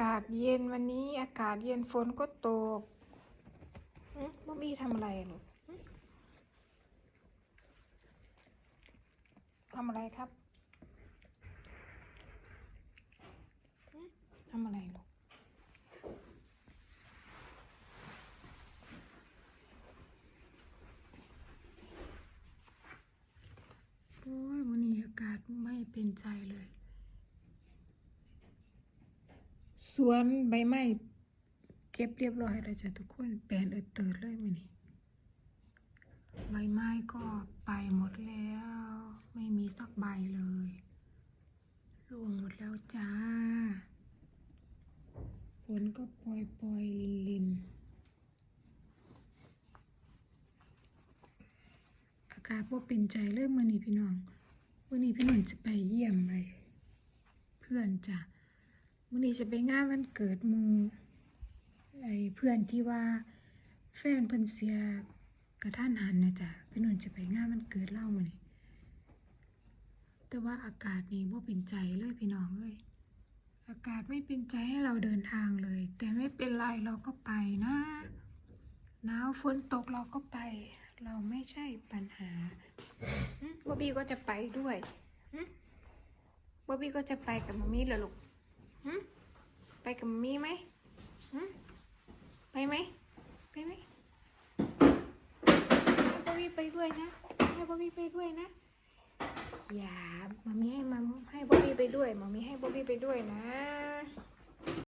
ากาศเย็นวันนี้ อากาศเย็นฝนก็ตกอืมบ๊อบบี้ทำอะไรลูกอืมทำอะไรครับทำอะไรลูกโอ้ยวันนี้อากาศไม่เป็นใจเลย สวนใบไม้เก็บเรียบร้อยแล้วจ้ะทุกคนแปลนเอิดเติดเลยมื้อนี้ใบไม้ก็ไปหมดแล้ว ไม่มีสักใบเลยร่วงหมดแล้วจ้าฝนก็ปล่อยปล่อยลินลินอากาศว่าเป็นใจเลยมื้อนี้พี่น้องมื้อนี้พี่หนุ่นจะไปเยี่ยมไปเพื่อนจ้ะ วันนี้จะไปงานวันเกิดมูไอ้เพื่อนที่ว่าแฟนเพิ่นเสียกระท่านหันนะจ๊ะพี่นุ่นจะไปงานวันเกิดเล่ามื้อนี้แต่ว่าอากาศนี่บ่เป็นใจเลยพี่น้องเอ้ยอากาศไม่เป็นใจให้เราเดินทางเลย แต่ไม่เป็นไรเราก็ไปนะหนาวฝนตกเราก็ไป เราไม่ใช่ปัญหาบ๊อบบี้ก็จะไปด้วยบ๊อบบี้ก็จะไปกับมัมมี่เหรอลูก ไปกับมี่ไหมไปไหมไปไหมให้บอบี้ไปด้วยนะ ให้บอบี้ไปด้วยนะ อย่ามามี่ให้มาให้บอบี้ไปด้วยมามี่ให้บอบบี้ไปด้วยนะ